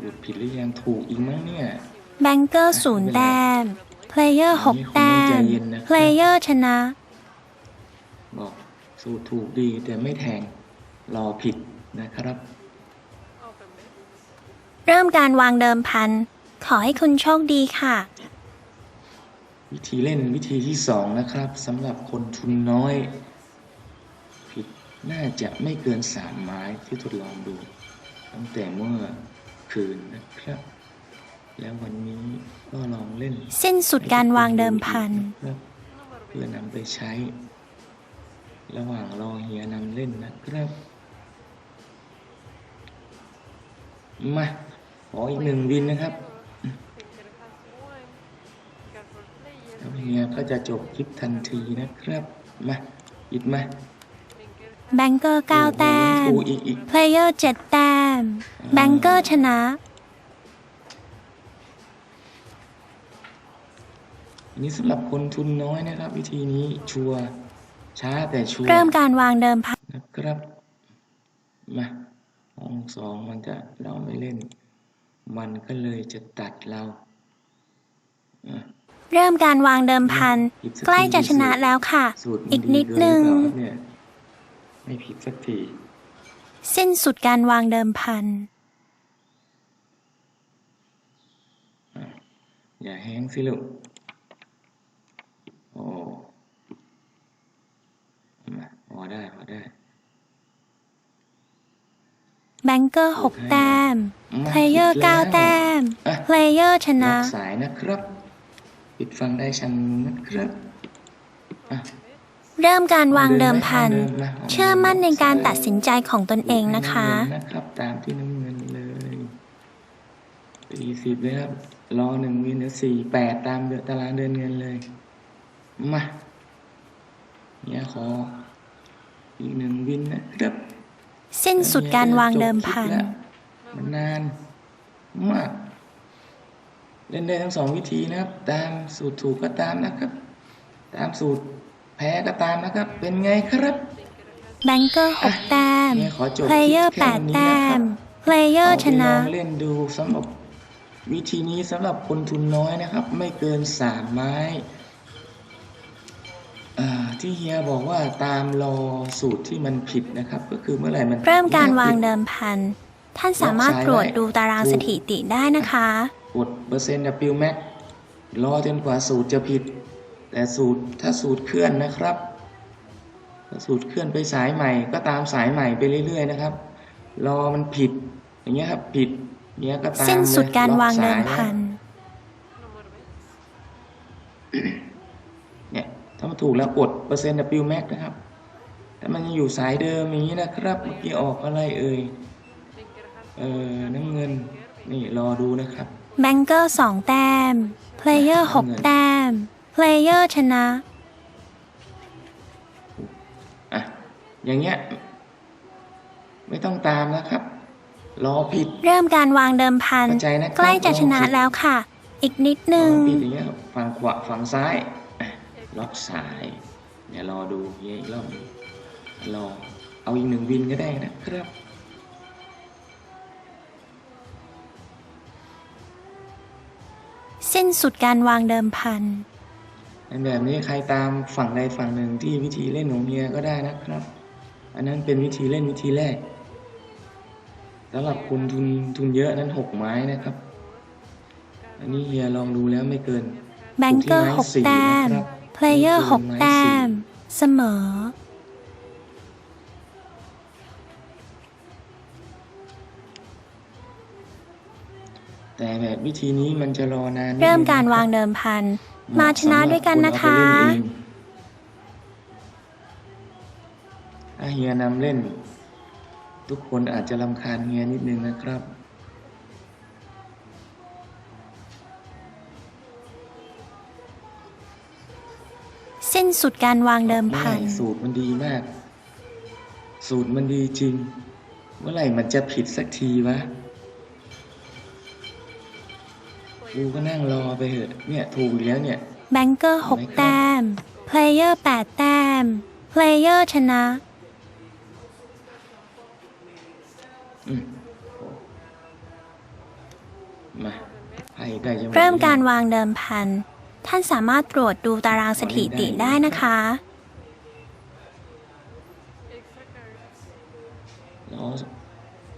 หยุดผิดหรือยังถูกอีกมั้งเนี่ย แบงเกอร์ศูนย์แต้มเพลเยอร์หกอันนี้แต้คงไม่ใจมเย็นนะครับเพลเยอร์ชนะ บอกสูตรถูกดีแต่ไม่แทงรอผิดนะครับ เริ่มการวางเดิมพัน ขอให้คุณโชคดีค่ะ วิธีเล่นวิธีที่สองนะครับสำหรับคนทุนน้อย ผิดน่าจะไม่เกินสามไม้ที่ทดลองดู ตั้งแต่เมื่อ คืนนะครับ แล้ววันนี้ก็ลองเล่นสิ้นสุดการวางเดิมพันนะครับเพื่อนำไปใช้ ระหว่างรอเฮียนำเล่นนะครับ มาขออีกหนึ่งวินนะครับ แล้วเฮียก็จะจบคลิปทันทีนะครับ มาหยิบมาแบงเกอร์เก้าแต้มโอ้โหอีกอีก เพลเยอร์เจ็ดแต้ ม แบงเกอร์ชนะ อันนี้สำหรับคนทุนน้อยนะครับ วิธีนี้ชัวร์ช้าแต่ชัวร์เริ่มการวางเดิมพันนะครับ มาห้องสองมันจะเราไม่เล่น มันก็เลยจะตัดเราอะ เริ่มการวางเดิมพันใกล้จะชนะแล้วค่ะ สูตรมัอีกนิดนึงเกิหรือเปล่าครับเนี่ยไม่ผิดสักที สิ้นสุดการวางเดิมพัน อย่าแห้งสิลูก โอ้มาพอได้พอได้ แบงเกอร์หกแต้ม เพลเยอร์เก้าแต้มอะเพลเยอร์ชนะรับสายนะครับ ปิดฟังได้ชันนะครับอะ เริ่มการวางเดิมพันเดิมนะเชื่อมั่นในการตัดสินใจของตนเองนะคะน้ำเงินะครับ ตามที่น้ำเงินเลยสี่สิบเลยครับ รอหนึ่งวินหรือสี่แปดตามเดือนตารางเดินเงินเลย มา เนี่ยขอ อีกหนึ่งวินนะครับสิ้นสุดการวางเดิมพันจบคลิปแล้วมันนานมาก เล่นได้ทั้งสองวิธีนะครับ ตามสูตรถูกก็ตามนะครับ ตามสูตร แพ้ก็ตามนะครับ เป็นไงครับแบงเกอร์หกแต้มเนี่ยขอจบเพลเยอร์คลิแปปดค่นี้แต้นะครับมเพลเยอร์ชนะเอาไปลองเล่นดูสำหรับวิธีนี้สำหรับคนทุนน้อยนะครับ ไม่เกินสามไม้อ่าที่เฮียบอกว่าตามรอสูตรที่มันผิดนะครับ ก็คือเมื่อไหร่มันเริ่มการวางผิดเดิมพัน ท่านสามารถตรวจดูตารางสถิติได้นะคะ กดเปอร์เซ็นต์ W max รอจนกว่าสูตรจะผิด แต่สูตรถ้าสูตรเคลื่อนนะครับถ้าสูตรเคลื่อนไปสายใหม่ ก็ตามสายใหม่ไปเรื่อย ๆ นะครับ รอมันผิด อย่างเงี้ยครับผิดเงี้ยก็ตามสิ้นสุดการล็อวางเดิมสยพันเนี่ยถ้ามันถูกแล้วกดเปอร์เซ็นต์ W max นะครับถ้ามันยังอยู่สายเดิมอย่างนี้นะครับเมื่อกี้ออกอะไรเอ่ยเออน้ำเงินนี่รอดูนะครับแบงเกอร์สองแต้มเพลเยอร์หกแต้ม เพลเยอร์ชนะ อะ อย่างเงี้ย ไม่ต้องตามนะครับ รอผิด เริ่มการวางเดิมพัน เข้าใจนะครับ ใกล้จะชนะแล้วค่ะ อีกนิดนึงรอผิดอย่างเงี้ยฝั่งขวาฝั่งซ้ายอะล็อกสาย เดี๋ยวรอดูเฮียอีกรอบหนึ่งรอเอาอีกหนึ่งวินก็ได้นะครับ สิ้นสุดการวางเดิมพัน ในแบบนี้ใครตามฝั่งใดฝั่งหนึ่งที่วิธีเล่นของเฮียก็ได้นะครับ อันนั้นเป็นวิธีเล่นวิธีแรกสำหรับคุณทุนทุนเยอะนั้นหกไม้นะครับ อันนี้เฮียลองดูแล้วไม่เกินแบงเกอร์หกแต้มเพลเยอร์หกแต้มเสมอ แต่แบบวิธีนี้มันจะรอนานนิดนึงเริ่มการนะคบวางเดิมพัน มาชนะด้วยกันนะคะถ้าเฮียนำเล่น ทุกคนอาจจะรำคาญเฮียนิดนึงนะครับสิ้นสุดการวางเดิมพันไม่สูตรมันดีมาก สูตรมันดีจริง เมื่อไหร่มันจะผิดสักทีวะ กูก็นั่งรอไปเถอะเนี่ยถูกอีกแล้วเนี่ย แบงเกอร์หกแต้ม เพลเยอร์แปดแต้ม เพลเยอร์ชนะ อืมมาไพ่ใกล้จะหมดเริ่มการแล้ววางเดิมพัน ท่านสามารถตรวจดูตารางสถิติได้นะคะ รอ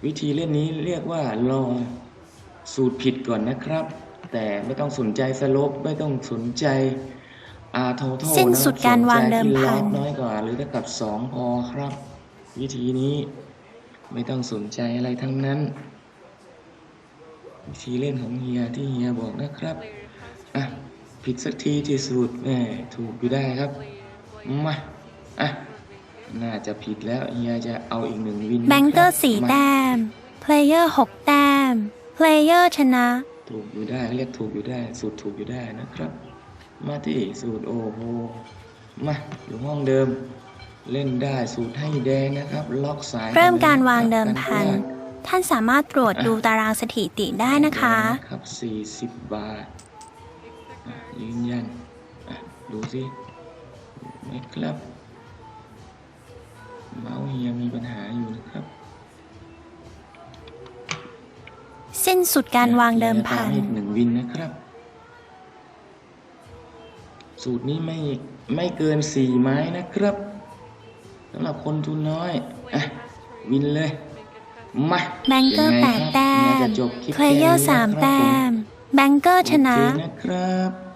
วิธีเล่นนี้เรียกว่ารอสูตรผิดก่อนนะครับ แต่ไม่ต้องสนใจสลบไม่ต้องสนใจอาโทโทสิ้นสุดการวางเดิมพัน น้อยกว่า หรือเท่ากับสองพอครับ วิธีนี้ไม่ต้องสนใจอะไรทั้งนั้น วิธีเล่นของเฮียที่เฮียบอกนะครับอะผิดสักทีที่สุดแหม่ถูกอยู่ได้ครับมาอะน่าจะผิดแล้วเฮียจะเอาอีกหนึ่งวินแบงเกอร์นะคบสี่มาแต้มเพลเยอร์หกแต้มเพลเยอร์ชนะ ถูกอยู่ได้เรียกถูกอยู่ได้ สูตรถูกอยู่ได้นะครับ มาที่สูตรโอโหมาอยู่ห้องเดิม เล่นได้สูตรให้แดงนะครับ ล็อกสายเริ่มการวางคบเดิมพันกัพลาดท่านสามารถตรวจดูตารางสถิติได้นะคะ ครับสี่สิบบาทอะยืนยันอะดูสิไหมครับ เมาส์เฮียมีปัญหาอยู่นะครับ สิ้นสุดการวางเดิมพัตนอีกหนึ่งวินนะครับ สูตรนี้ไม่ไม่เกินสี่ไม้นะครับสำหรับคนทุนน้อยอะวินเลย มาแบงเกอร์ยังแปไงดครับแต้น่าจะมจบคลิปเพลเยอร์แค่สามนี้แต้นะครับผมมแบงเกอร์ชนะ โอเคนะครับ